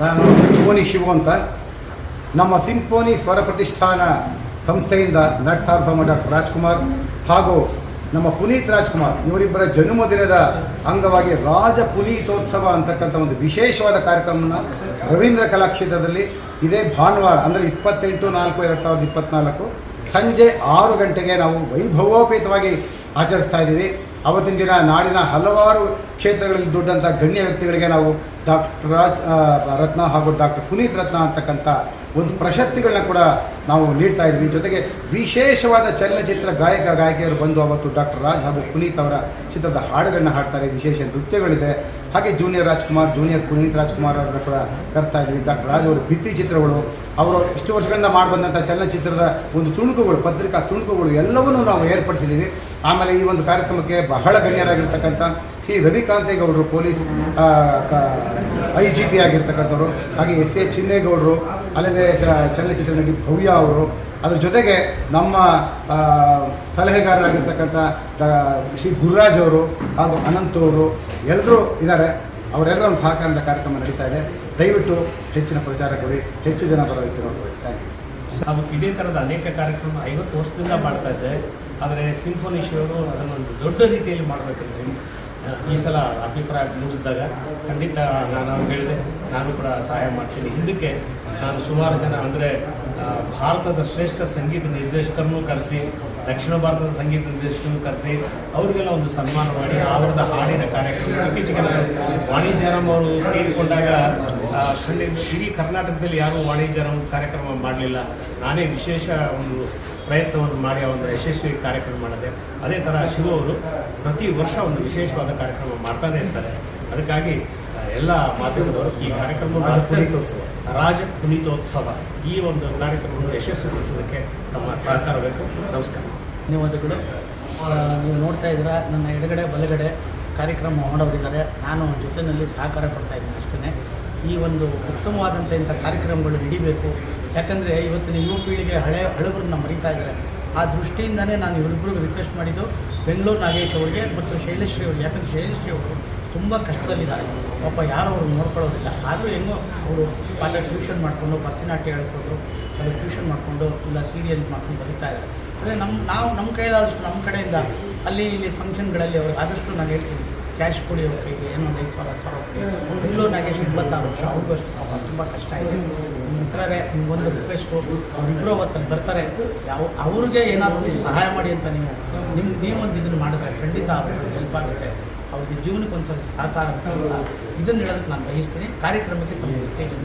ನಾನು ಸಿಂಪೋನಿ ಶಿವು ಅಂತ. ನಮ್ಮ ಸಿಂಪೋನಿ ಸ್ವರ ಪ್ರತಿಷ್ಠಾನ ಸಂಸ್ಥೆಯಿಂದ ನಟ ಸಾರ್ವಭೌಮ ಡಾಕ್ಟರ್ ರಾಜ್ಕುಮಾರ್ ಹಾಗೂ ನಮ್ಮ ಪುನೀತ್ ರಾಜ್ಕುಮಾರ್ ಇವರಿಬ್ಬರ ಜನ್ಮದಿನದ ಅಂಗವಾಗಿ ರಾಜ ಪುನೀತೋತ್ಸವ ಅಂತಕ್ಕಂಥ ಒಂದು ವಿಶೇಷವಾದ ಕಾರ್ಯಕ್ರಮವನ್ನು ರವೀಂದ್ರ ಕಲಾಕ್ಷೇತ್ರದಲ್ಲಿ ಇದೇ ಭಾನುವಾರ, ಅಂದರೆ ಇಪ್ಪತ್ತೆಂಟು ನಾಲ್ಕು ಎರಡು ಸಾವಿರದ ಇಪ್ಪತ್ತ್ನಾಲ್ಕು ಸಂಜೆ ಆರು ಗಂಟೆಗೆ ನಾವು ವೈಭವೋಪೇತವಾಗಿ ಆಚರಿಸ್ತಾ ಇದ್ದೀವಿ. ಅವತ್ತಿನ ದಿನ ನಾಡಿನ ಹಲವಾರು ಕ್ಷೇತ್ರಗಳಲ್ಲಿ ದುಡ್ಡಂಥ ಗಣ್ಯ ವ್ಯಕ್ತಿಗಳಿಗೆ ನಾವು ಡಾಕ್ಟರ್ ರಾಜ್ ರತ್ನ ಹಾಗೂ ಡಾಕ್ಟರ್ ಪುನೀತ್ ರತ್ನ ಅಂತಕ್ಕಂಥ ಒಂದು ಪ್ರಶಸ್ತಿಗಳನ್ನ ಕೂಡ ನಾವು ನೀಡ್ತಾ ಇದ್ವಿ. ಜೊತೆಗೆ ವಿಶೇಷವಾದ ಚಲನಚಿತ್ರ ಗಾಯಕ, ಗಾಯಕಿಯರು ಬಂದು ಅವತ್ತು ಡಾಕ್ಟರ್ ರಾಜ್ ಹಾಗೂ ಪುನೀತ್ ಅವರ ಚಿತ್ರದ ಹಾಡುಗಳನ್ನ ಹಾಡ್ತಾರೆ. ವಿಶೇಷ ನೃತ್ಯಗಳಿದೆ. ಹಾಗೆ ಜೂನಿಯರ್ ರಾಜ್ಕುಮಾರ್, ಜೂನಿಯರ್ ಪುನೀತ್ ರಾಜ್ಕುಮಾರ್ ಅವರನ್ನು ಕೂಡ ಕರೆಸ್ತಾ ಇದ್ವಿ. ಡಾಕ್ಟರ್ ರಾಜ್ ಅವರು ಭಿತ್ತಿ ಚಿತ್ರಗಳು, ಅವರು ಇಷ್ಟು ವರ್ಷಗಳಿಂದ ಮಾಡಿ ಬಂದಂಥ ಚಲನಚಿತ್ರದ ಒಂದು ತುಣುಕುಗಳು, ಪತ್ರಿಕಾ ತುಣುಕುಗಳು ಎಲ್ಲವನ್ನೂ ನಾವು ಏರ್ಪಡಿಸಿದ್ದೀವಿ. ಆಮೇಲೆ ಈ ಒಂದು ಕಾರ್ಯಕ್ರಮಕ್ಕೆ ಬಹಳ ಗಣ್ಯರಾಗಿರ್ತಕ್ಕಂಥ ಶ್ರೀ ರವಿಕಾಂತೇಗೌಡರು, ಪೊಲೀಸ್ ಐ ಜಿ ಪಿ ಆಗಿರ್ತಕ್ಕಂಥವ್ರು, ಹಾಗೆ ಎಸ್ ಎ ಚಿನ್ನೇಗೌಡರು, ಅಲ್ಲದೆ ಚಲನಚಿತ್ರ ನಟಿ ಭವ್ಯ ಅವರು, ಅದ್ರ ಜೊತೆಗೆ ನಮ್ಮ ಸಲಹೆಗಾರರಾಗಿರ್ತಕ್ಕಂಥ ಶ್ರೀ ಗುರುರಾಜ್ ಅವರು ಹಾಗೂ ಅನಂತ್ ಅವರು ಎಲ್ಲರೂ ಇದ್ದಾರೆ. ಅವರೆಲ್ಲರ ಒಂದು ಸಹಕಾರದ ಕಾರ್ಯಕ್ರಮ ನಡೀತಾ ಇದೆ. ದಯವಿಟ್ಟು ಹೆಚ್ಚಿನ ಪ್ರಚಾರ ಕೊಡಿ. ಹೆಚ್ಚು ಜನ ಬರೋದಕ್ಕೆ ನೋಡ್ಕೊಳ್ಳಿ ಥ್ಯಾಂಕ್ ಯು ನಾವು ಇದೇ ಥರದ ಅನೇಕ ಕಾರ್ಯಕ್ರಮ ಐವತ್ತು ವರ್ಷದಿಂದ ಮಾಡ್ತಾ ಇದ್ದೆ. ಆದರೆ ಸಿಂಫೋನಿ ಅದನ್ನು ಅದನ್ನೊಂದು ದೊಡ್ಡ ರೀತಿಯಲ್ಲಿ ಮಾಡಬೇಕಂತ ಹೇಳಿ ಈ ಸಲ ಅಭಿಪ್ರಾಯ ಮೂಡಿಸಿದಾಗ ಖಂಡಿತ ನಾನು ಹೇಳಿದೆ, ನಾನು ಕೂಡ ಸಹಾಯ ಮಾಡ್ತೀನಿ. ಹಿಂದಕ್ಕೆ ನಾನು ಸುಮಾರು ಜನ ಅಂದರೆ ಭಾರತದ ಶ್ರೇಷ್ಠ ಸಂಗೀತ ನಿರ್ದೇಶಕರನ್ನು ಕರೆಸಿ, ದಕ್ಷಿಣ ಭಾರತದ ಸಂಗೀತ ನಿರ್ದೇಶಕರನ್ನು ಕರೆಸಿ, ಅವರಿಗೆಲ್ಲ ಒಂದು ಸನ್ಮಾನ ಮಾಡಿ ಅವರದ ಹಾಡಿನ ಕಾರ್ಯಕ್ರಮ. ಇತ್ತೀಚೆಗೆ ನಾನು ವಾಣಿಜ್ಯರಾಮ್ ಅವರು ತೀರಿಕೊಂಡಾಗ ಇಡೀ ಕರ್ನಾಟಕದಲ್ಲಿ ಯಾರೂ ಒಂದು ಕಾರ್ಯಕ್ರಮ ಮಾಡಲಿಲ್ಲ. ನಾನೇ ವಿಶೇಷ ಒಂದು ಪ್ರಯತ್ನವನ್ನು ಮಾಡಿ ಆ ಒಂದು ಯಶಸ್ವಿ ಕಾರ್ಯಕ್ರಮ ಮಾಡಿದೆ. ಅದೇ ಥರ ಶಿವ ಅವರು ಪ್ರತಿ ವರ್ಷ ಒಂದು ವಿಶೇಷವಾದ ಕಾರ್ಯಕ್ರಮ ಮಾಡ್ತಾನೆ ಇರ್ತಾರೆ. ಅದಕ್ಕಾಗಿ ಎಲ್ಲ ಮಾಧ್ಯಮದವರು ಈ ಕಾರ್ಯಕ್ರಮ ರಾಜ ಪುನೀತೋತ್ಸವ. ರಾಜ ಕುಣಿತೋತ್ಸವ ಈ ಒಂದು ಕಾರ್ಯಕ್ರಮವನ್ನು ಯಶಸ್ವಿಗೊಳಿಸೋದಕ್ಕೆ ತಮ್ಮ ಸಹಕಾರ ಬೇಕು. ನಮಸ್ಕಾರ. ಧನ್ಯವಾದಗಳು ನೀವು ನೋಡ್ತಾ ಇದ್ದೀರಾ ನನ್ನ ಎಡಗಡೆ ಬಲಗಡೆ ಕಾರ್ಯಕ್ರಮ ಮಾಡೋರಿದ್ದಾರೆ. ನಾನು ಜೊತೆಯಲ್ಲಿ ಸಹಕಾರ ಕೊಡ್ತಾ ಇದ್ದೀನಿ ಅಷ್ಟೇ ಈ ಒಂದು ಉತ್ತಮವಾದಂಥ ಇಂಥ ಕಾರ್ಯಕ್ರಮಗಳು ನಡಿಬೇಕು. ಯಾಕಂದರೆ ಇವತ್ತಿನ ಯುವ ಪೀಳಿಗೆ ಹಳೆ ಹಳಬರನ್ನ ಮರಿತಾ ಇದ್ದಾರೆ. ಆ ದೃಷ್ಟಿಯಿಂದನೇ ನಾನು ಇವರಿಬ್ಬರಿಗೂ ರಿಕ್ವೆಸ್ಟ್ ಮಾಡಿದ್ದು ಬೆಂಗಳೂರು ನಾಗೇಶ್ ಅವರಿಗೆ ಮತ್ತು ಶೈಲೇಶ್ರೀ ಅವ್ರಿಗೆ ಯಾಕಂದರೆ ಶೈಲಶ್ರೀ ಅವರು ತುಂಬ ಕಷ್ಟದಲ್ಲಿದ್ದಾರೆ. ಪಾಪ ಯಾರು ಅವ್ರು ನೋಡ್ಕೊಳ್ಳೋದಿಲ್ಲ. ಆದರೂ ಹೆಂಗೋ ಅವರು ಪಾಠ ಟ್ಯೂಷನ್ ಮಾಡಿಕೊಂಡು ಭರತನಾಟ್ಯ ಹೇಳ್ಕೊಂಡು ಅದು ಟ್ಯೂಷನ್ ಮಾಡಿಕೊಂಡು ಇಲ್ಲ ಸೀರಿಯಲ್ ಮಾಡ್ಕೊಂಡು ಬರೀತಾ ಇದ್ದಾರೆ. ಅಂದರೆ ನಮ್ಮ ನಾವು ನಮ್ಮ ಕೈಲಾದಷ್ಟು ನಮ್ಮ ಕಡೆಯಿಂದ ಅಲ್ಲಿ ಇಲ್ಲಿ ಫಂಕ್ಷನ್ಗಳಲ್ಲಿ ಅವ್ರಿಗೆ ಆದಷ್ಟು ನಾನು ಹೇಳ್ತೀನಿ ಕ್ಯಾಶ್ ಕೊಡಿ ಅವ್ರ ಕೈಗೆ ಏನೋ ಒಂದು ಐದು ಸಾವಿರ, ಹತ್ತು ಸಾವಿರ ಕೊಡಿ. ಬೆಂಗಳೂರು ನಾಗೇಶ್ ಇಪ್ಪತ್ತಾರು ವರ್ಷ ಅವ್ರಿಗೂ ಅಷ್ಟು ತುಂಬ ಕಷ್ಟ ಇದೆ. ಮಿತ್ರರೇ ನಿಮ್ಗೊಂದು ಅವ್ರು ಅವರಿಬ್ಬರು ಅವತ್ತಲ್ಲಿ ಬರ್ತಾರೆ. ಯಾವ, ಅವ್ರಿಗೆ ಏನಾದರೂ ಸಹಾಯ ಮಾಡಿ ಅಂತ ನೀವು ನಿಮ್ಮ ನೀವೊಂದು ಇದನ್ನು ಮಾಡಿದ್ರೆ ಖಂಡಿತ ಅವ್ರಿಗೆ ಹೆಲ್ಪ್ ಆಗುತ್ತೆ. ಅವ್ರಿಗೆ ಜೀವನಕ್ಕೆ ಒಂದು ಸ್ವಲ್ಪ ಸಹಕಾರ ಅಂತ ಇದನ್ನು ಹೇಳೋದಕ್ಕೆ ನಾನು ಬಯಸ್ತೀನಿ. ಕಾರ್ಯಕ್ರಮಕ್ಕೆ ತಮ್ಮ ಉತ್ತೇಜನ